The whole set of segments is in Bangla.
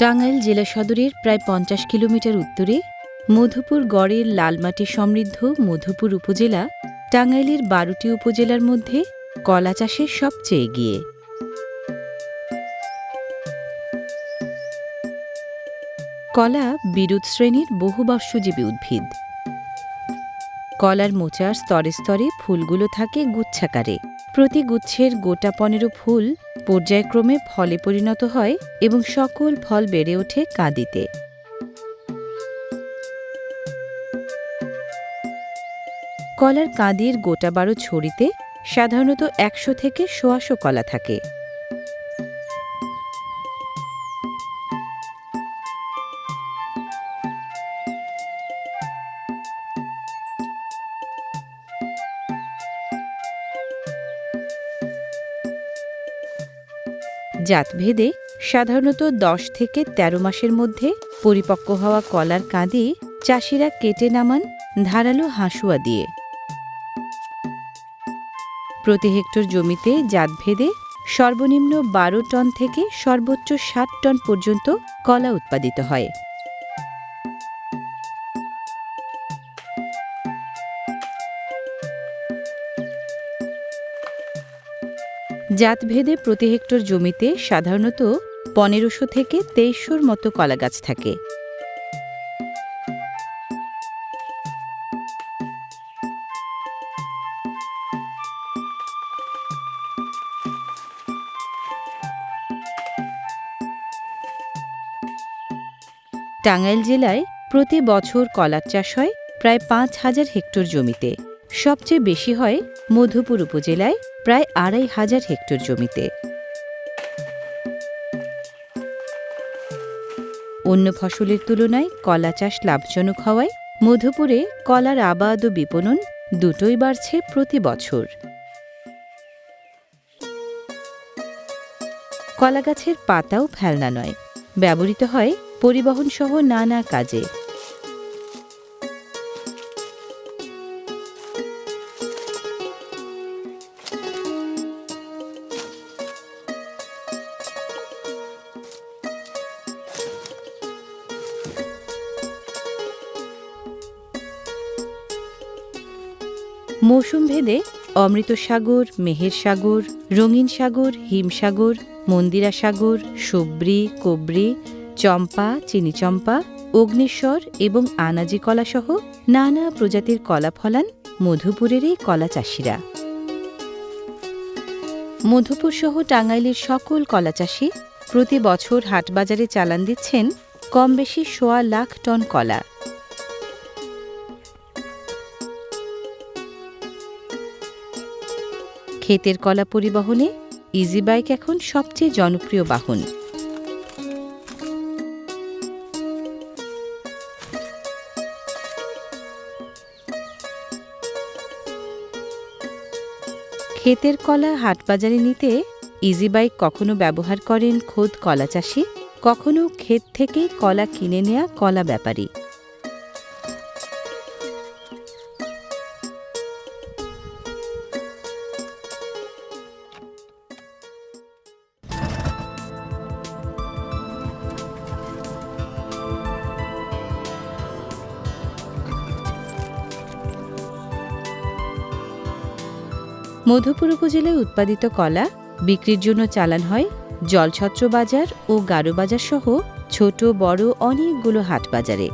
টাঙ্গাইল জেলা সদরের প্রায় পঞ্চাশ কিলোমিটার উত্তরে মধুপুর গড়ের লালমাটি সমৃদ্ধ মধুপুর উপজেলা টাঙ্গাইলের বারোটি উপজেলার মধ্যে কলা চাষে সবচেয়ে এগিয়ে। কলা বিরুৎ শ্রেণির বহুবর্ষজীবী উদ্ভিদ। কলার মোচার স্তরে স্তরে ফুলগুলো থাকে গুচ্ছাকারে। প্রতি গুচ্ছের গোটা পনেরো ফুল পর্যায়ক্রমে ফলে পরিণত হয় এবং সকল ফল বেড়ে ওঠে কাঁদিতে। কলার কাঁদির গোটা বারো ছড়িতে সাধারণত একশো থেকে সোয়াশো কলা থাকে। জাতভেদে সাধারণত দশ থেকে ১৩ মাসের মধ্যে পরিপক্ক হওয়া কলার কাঁদি চাষিরা কেটে নামান ধারালো হাঁসুয়া দিয়ে। প্রতি হেক্টর জমিতে জাতভেদে সর্বনিম্ন বারো টন থেকে সর্বোচ্চ ষাট টন পর্যন্ত কলা উৎপাদিত হয়। জাতভেদে প্রতি হেক্টর জমিতে সাধারণত পনেরোশো থেকে তেইশশোর মতো কলা গাছ থাকে। টাঙ্গাইল জেলায় প্রতি বছর কলার চাষ হয় প্রায় পাঁচ হাজার হেক্টর জমিতে। সবচেয়ে বেশি হয় মধুপুর উপজেলায় প্রায় আড়াই হাজার হেক্টর জমিতে। অন্য ফসলের তুলনায় কলা চাষ লাভজনক হওয়ায় মধুপুরে কলার আবাদ ও বিপণন দুটোই বাড়ছে প্রতি বছর। কলা গাছের পাতাও ফেলনা নয়, ব্যবহৃত হয় পরিবহন সহ নানা কাজে। মৌসুম ভেদে অমৃত সাগর মেহের সাগর, রঙিন সাগর হিমসাগর মন্দিরা সাগর, সুব্রি, কোবরি, চম্পা চিনিচম্পা অগ্নিস্বর এবং আনাজি কলাসহ নানা প্রজাতির কলা ফলান মধুপুরের এই কলা চাষিরা। মধুপুর সহ টাঙ্গাইলের সকল কলা চাষি প্রতি বছর হাটবাজারে চালান দিচ্ছেন কম বেশি সোয়া লাখ টন কলা। ক্ষেতের কলা পরিবহনে ইজি বাইক এখন সবচেয়ে জনপ্রিয় বাহন। ক্ষেতের কলা হাটবাজারে নিতে ইজি বাইক কখনো ব্যবহার করেন খোদ কলা চাষি, কখনো ক্ষেত থেকে কলা কিনে নেয়া কলা ব্যাপারী। মধুপুর উপজেলায় উৎপাদিত কলা বিক্রির জন্য চালান হয় জলছত্র বাজার ও গারো বাজার সহ ছোট, বড় অনেকগুলো হাট বাজারে।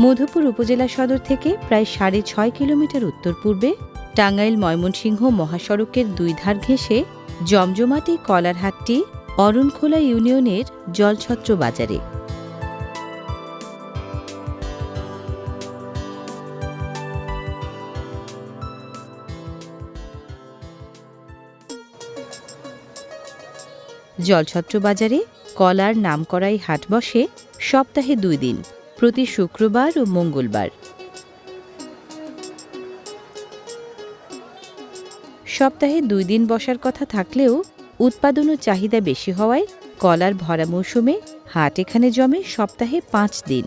মধুপুর উপজেলা সদর থেকে প্রায় সাড়ে ছয় কিলোমিটার উত্তর পূর্বে টাঙ্গাইল ময়মনসিংহ মহাসড়কের দুই ধার ঘেঁষে জমজমাটি কলার হাটটি অরণখোলা ইউনিয়নের জলছত্র বাজারে। জলছত্র বাজারে কলার নামকরাই হাট বসে সপ্তাহে দুই দিন, প্রতি শুক্রবার ও মঙ্গলবার। সপ্তাহে দুই দিন বসার কথা থাকলেও উৎপাদন ও চাহিদা বেশি হওয়ায় কলার ভরা মৌসুমে হাট এখানে জমে সপ্তাহে পাঁচ দিন।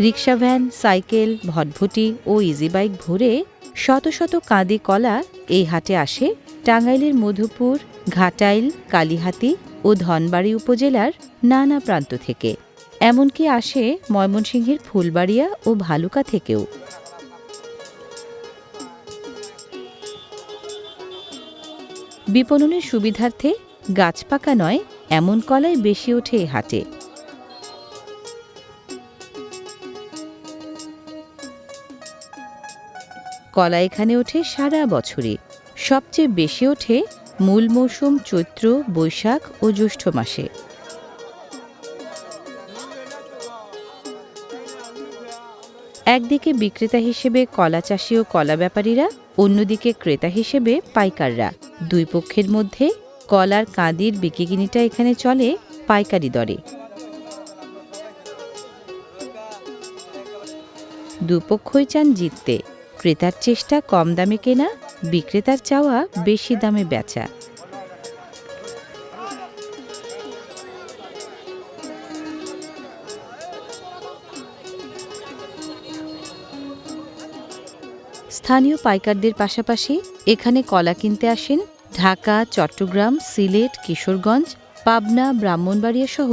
রিক্সা ভ্যান, সাইকেল, ভটভটি ও ইজি বাইক ভরে শত শত কাঁদি কলা এই হাটে আসে টাঙ্গাইলের মধুপুর, ঘাটাইল, কালিহাতি ও ধনবাড়ি উপজেলার নানা প্রান্ত থেকে। এমনকি আসে ময়মনসিংহের ফুলবাড়িয়া ও ভালুকা থেকেও। বিপণনের সুবিধার্থে গাছ পাকা নয়, এমন কলাই বেশি ওঠে হাটে। কলা এখানে ওঠে সারা বছরই। সবচেয়ে বেশি ওঠে মূল মৌসুম, চৈত্র, বৈশাখ ও জ্যৈষ্ঠ মাসে। একদিকে বিক্রেতা হিসেবে কলা চাষি ও কলা ব্যাপারীরা, অন্যদিকে ক্রেতা হিসেবে পাইকাররা। দুই পক্ষের মধ্যে কলার কাঁদির বিকিকিনিটা এখানে চলে পাইকারি দরে। দুপক্ষই চান জিততে। ক্রেতার চেষ্টা কম দামে কেনা, বিক্রেতার চাওয়া বেশি দামে বেচা। স্থানীয় পাইকারদের পাশাপাশি এখানে কলা কিনতে আসেন ঢাকা, চট্টগ্রাম, সিলেট, কিশোরগঞ্জ, পাবনা ব্রাহ্মণবাড়িয়া সহ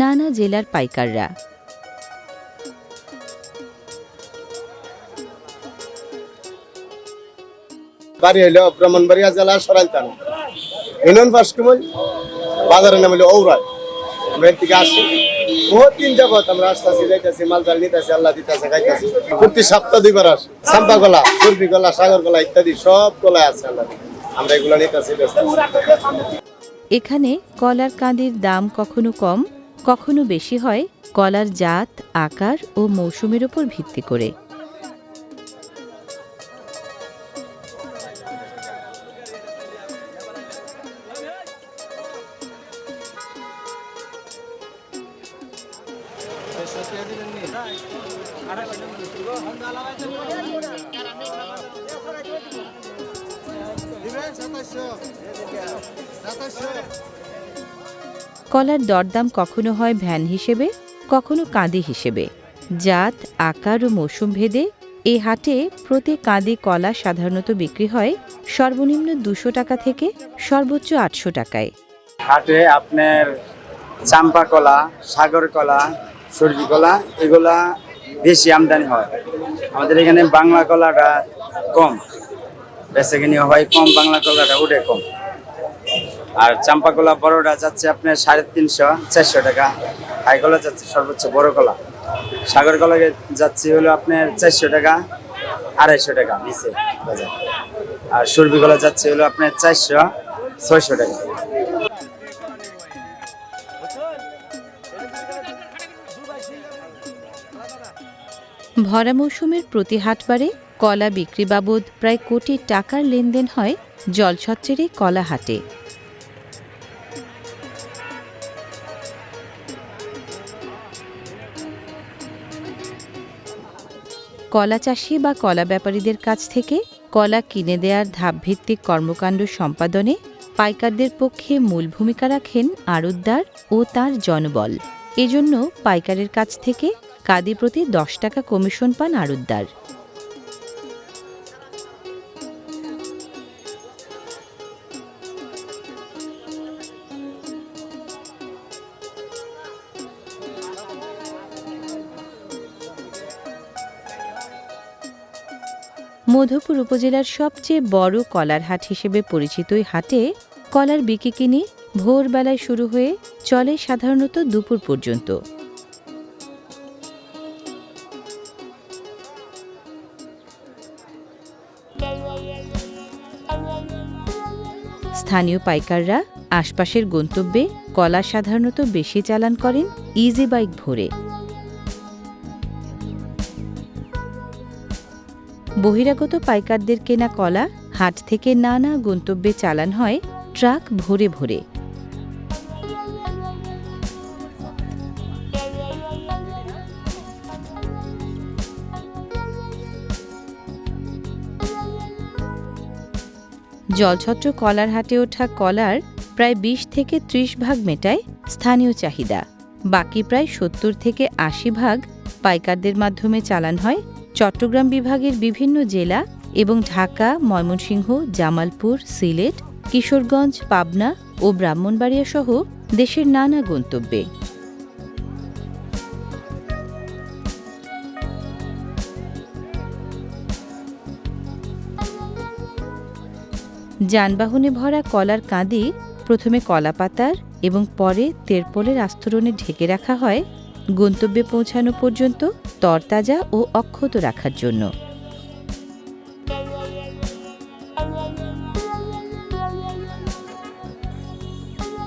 নানা জেলার পাইকাররা। বাড়ি হইল ব্রাহ্মণবাড়িয়া জেলা সরাইল ইউনিয়ন ফার্স্ট কুমল বাজারের নাম ঔরাই আমরা থেকে আসি। আমরা আসতেছি, যাইতেছি নিতেছি, আল্লাহ দিতেছে, খাইতেছি। সপ্তাহ সাম্পা গলা গলা সাগর গলা ইত্যাদি সব আছে আল্লাহ। আমরা এগুলো নিতেছি এখানে কলার কাঁদির দাম কখনো কম, কখনো বেশি হয় কলার জাত, আকার ও মৌসুমের উপর ভিত্তি করে। কলার দরদাম কখনো হয় ভ্যান হিসেবে, কখনো কাঁদি হিসেবে। জাত, আকার ও মৌসুম ভেদে এই হাটে প্রতি কাঁদি কলা সাধারণত বিক্রি হয় সর্বনিম্ন দুশো টাকা থেকে সর্বোচ্চ আটশো টাকায়। হাটে আপনার চাম্পা কলা, সাগর কলা সর্দি কলা, এগুলা বেশি আমদানি হয়। আমাদের এখানে বাংলা কলাটা কম। বেচাকিনি হয় কম, বাংলা কলাটা ওঠে কম। আর চাম্পা কলা বড়টা যাচ্ছে আপনার সাড়ে তিনশো, চারশো টাকা। হাই কলা যাচ্ছে সর্বোচ্চ বড় কলা। সাগর কলা যাচ্ছে হলো আপনার চারশো টাকা, আড়াইশো টাকা নিচে বাজার। আর সুরভি কলা যাচ্ছে হলো আপনার চারশো, ছয়শো টাকা। ভরা মৌসুমের প্রতি হাটবারে কলা বিক্রি বাবদ প্রায় কোটি টাকার লেনদেন হয় জলছত্রের এই কলা হাটে। কলা চাষি বা কলা ব্যাপারীদের কাছ থেকে কলা কিনে দেওয়ার ধাপভিত্তিক কর্মকাণ্ড সম্পাদনে পাইকারদের পক্ষে মূল ভূমিকা রাখেন আড়তদার ও তার জনবল। এজন্য পাইকারের কাছ থেকে কাদি প্রতি দশ টাকা কমিশন পান আড়তদার মধুপুর উপজেলার সবচেয়ে বড় কলার হাট হিসেবে পরিচিত এই হাটে কলার বিকিকিনি ভোরবেলায় শুরু হয়ে চলে সাধারণত দুপুর পর্যন্ত। স্থানীয় পাইকাররা আশপাশের গন্তব্যে কলা সাধারণত বেশি চালান করেন ইজি বাইক ভরে। বহিরাগত পাইকারদের কেনা কলা হাট থেকে নানা গন্তব্যে চালান হয় ট্রাক ভরে ভরে। জলছত্র কলার হাটে ওঠা কলার প্রায় বিশ থেকে ত্রিশ ভাগ মেটায় স্থানীয় চাহিদা। বাকি প্রায় সত্তর থেকে আশি ভাগ পাইকারদের মাধ্যমে চালান হয় চট্টগ্রাম বিভাগের বিভিন্ন জেলা এবং ঢাকা, ময়মনসিংহ, জামালপুর, সিলেট, কিশোরগঞ্জ, পাবনা ও ব্রাহ্মণবাড়িয়া সহ দেশের নানা গন্তব্যে। যানবাহনে ভরা কলার কাঁদি প্রথমে কলাপাতার এবং পরে তেরপলের আস্তরণে ঢেকে রাখা হয় গন্তব্যে পৌঁছানো পর্যন্ত তরতাজা ও অক্ষত রাখার জন্য।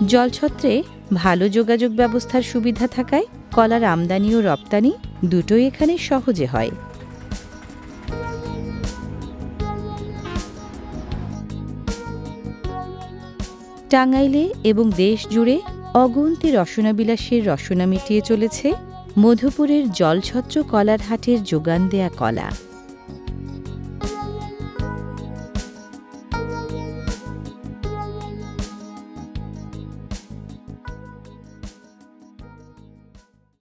জলছত্রে ভালো যোগাযোগ ব্যবস্থার সুবিধা থাকায় কলার আমদানি ও রপ্তানি দুটোই এখানে সহজে হয়। টাঙ্গাইলে এবং দেশ জুড়ে অগন্তি রসনাবিলাসের রসনা মিটিয়ে চলেছে মধুপুরের জলছত্র কলার হাটের যোগান দেয়া কলা।